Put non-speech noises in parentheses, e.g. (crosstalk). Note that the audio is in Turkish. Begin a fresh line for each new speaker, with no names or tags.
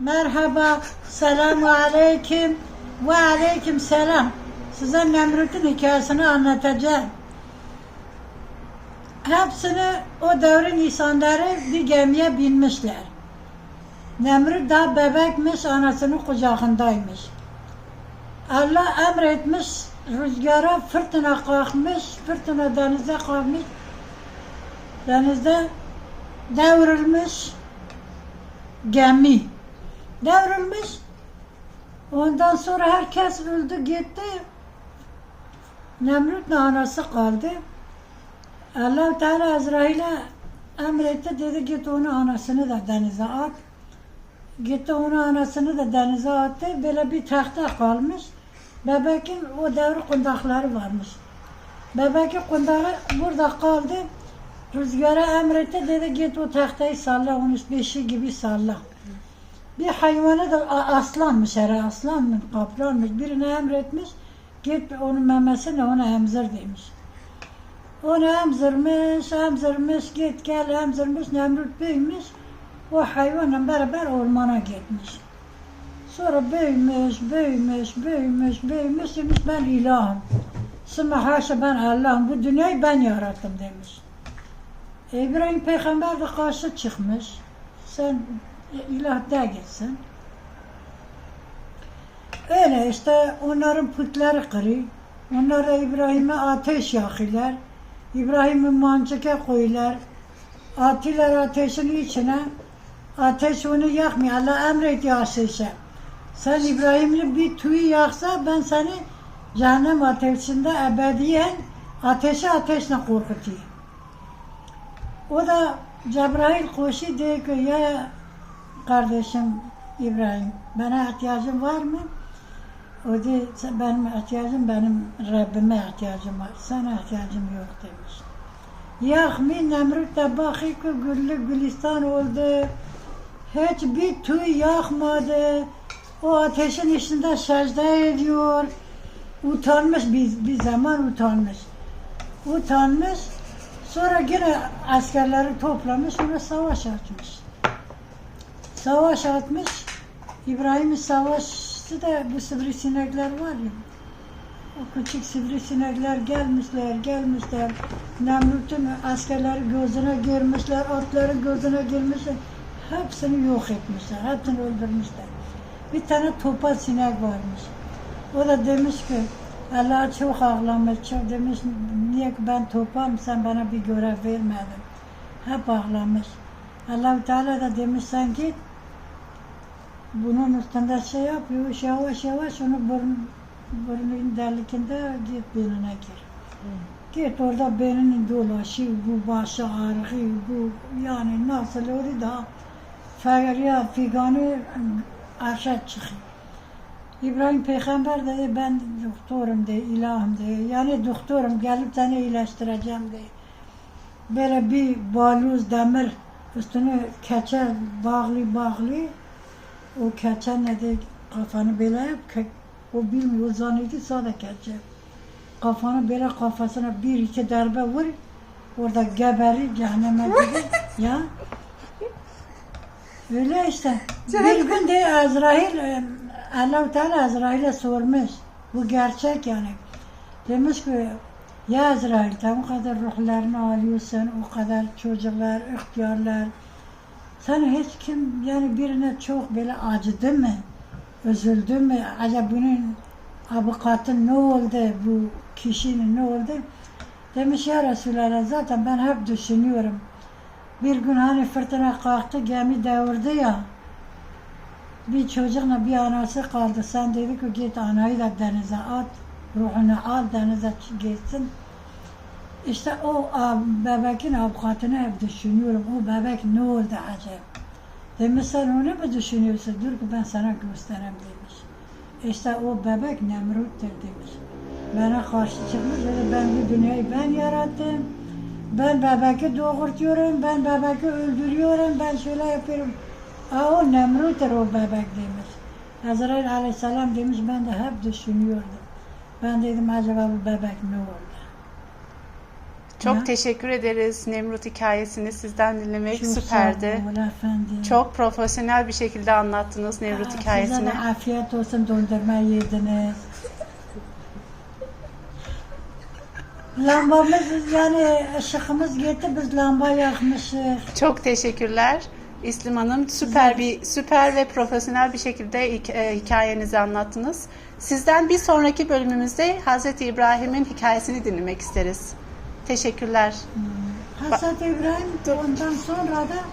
Merhaba, selamu aleyküm ve aleyküm selam. Size Nemrut'un hikayesini anlatacağım. Hepsini o devrin insanları bir gemiye binmişler. Nemrut daha bebekmiş, anasının kucağındaymış. Allah emretmiş, rüzgara fırtına kalkmış, fırtına denize kalkmış. Denizde devrilmiş gemi devrilmiş. Ondan sonra herkes öldü gitti. Nemrut'la anası kaldı. allah Teala Azrail'e emretti dedi git onu anasını da denize at. Gitti onu anasını da denize attı. Böyle bir tahta kalmış. Bebekin o devri kundakları varmış. Bebekin kundağı burada kaldı. Rüzgara emretti dedi git o tahtayı salla onu beşi gibi salla. Bir hayvana da aslanmış herhalde aslan mı kaplanmış birine emretmiş git onun memesini ona emzir demiş. Onu emzirmiş, emzirmiş, git gel emzirmiş, Nemrut büyümüş. O hayvanla beraber ormana gitmiş. Sonra büyümüş, büyümüş, büyümüş, büyümüş demiş ben ilahım. Sümme haşa ben Allah'ım bu dünyayı ben yarattım demiş. İbrahim peygamber de karşı çıkmış. Sen ilah değilsin. Öyle işte onların putları kırıyor. Onlar da İbrahim'e ateş yakıyorlar. İbrahim'i mancıka koyuyorlar. Atıyorlar ateşin içine. Ateş onu yakmıyor. Allah emrediyor ateşe. Sen İbrahim'li bir tüyü yaksa ben seni cehennem ateşinde ebediyen ateşe ateşle korkutuyor. O da Cebrail koşu diyor ki ya kardeşim İbrahim bana ihtiyacın var mı? O diyor "Sen- benim ihtiyacım benim Rabbime ihtiyacım var. Sana ihtiyacım yok demiş. Yakmi Nemrut da bakıyor ki güllü gülistan oldu. Hiçbir tüy yakmadı. O ateşin içinde secde ediyor. Utanmış bir, bir zaman utanmış. Utanmış. Sonra yine askerleri toplamış, ona savaş açmış. Savaş atmış. İbrahim'in savaşı da bu sivrisinekler var ya. O küçük sivrisinekler gelmişler, gelmişler. Nemrut'un askerleri gözüne girmişler, atları gözüne girmişler. Hepsini yok etmişler, hepsini öldürmüşler. Bir tane topal sinek varmış. O da demiş ki Allah çok ağlamış, çok demiş niye ki ben topam sen bana bir görev vermedin. Hep ağlamış. allah Teala da demiş sen git bunun üstünde şey yapıyor, yavaş yavaş onu burun, burnun delikinde git beynine gir. Git orada beynini dolaşıyor, bu başı ağrıyor, bu yani nasıl oluyor da Feriha figanı arşa çıkıyor. İbrahim peygamber dedi ben doktorum de, ilahım de. Yani doktorum gelip seni iyileştireceğim de. Böyle bir baluz demir üstüne keçe bağlı bağlı. O keçe ne de kafanı böyle yap. O bilmiyor, zannediyor sadece keçe. Kafanı böyle kafasına bir iki darbe vur. Orada geberi cehenneme gidiyor. (laughs) ya. Öyle işte. Bir gün de Azrail, e, Allah-u Teala Azrail'e sormuş. Bu gerçek yani. Demiş ki ya Azrail sen o kadar ruhlarını alıyorsun, o kadar çocuklar, ihtiyarlar. Sen hiç kim yani birine çok böyle acıdı mı? Üzüldü mü? Acaba bunun avukatı ne oldu? Bu kişinin ne oldu? Demiş ya Resulallah zaten ben hep düşünüyorum. Bir gün hani fırtına kalktı, gemi devirdi ya. Bir çocukla bir anası kaldı. Sen dedi ki git anayı da denize at. Ruhunu al denize gitsin. İşte o bebekin avukatını hep düşünüyorum. O bebek ne oldu acaba? Demiş sen onu mu düşünüyorsun? Dur ki ben sana göstereyim demiş. İşte o bebek Nemrut'tur demiş. Bana karşı çıkmış dedi ben bu dünyayı ben yarattım. Ben bebeği doğurtuyorum, ben bebeği öldürüyorum, ben şöyle yapıyorum. O Nemrut'tur o bebek demiş. Azrail aleyhisselam demiş ben de hep düşünüyordum. Ben dedim acaba bu bebek ne oldu?
Çok
Ha?
teşekkür ederiz Nemrut hikayesini sizden dinlemek
Çok
süperdi. Çok profesyonel bir şekilde anlattınız Nemrut
Aa, Size
hikayesini.
de afiyet olsun dondurma yediniz. Lambamız yani ışıkımız gitti biz lamba yakmışız.
Çok teşekkürler. İslim Hanım süper bir süper ve profesyonel bir şekilde e, hikayenizi anlattınız. Sizden bir sonraki bölümümüzde Hazreti İbrahim'in hikayesini dinlemek isteriz. Teşekkürler.
Hazreti İbrahim ondan sonra da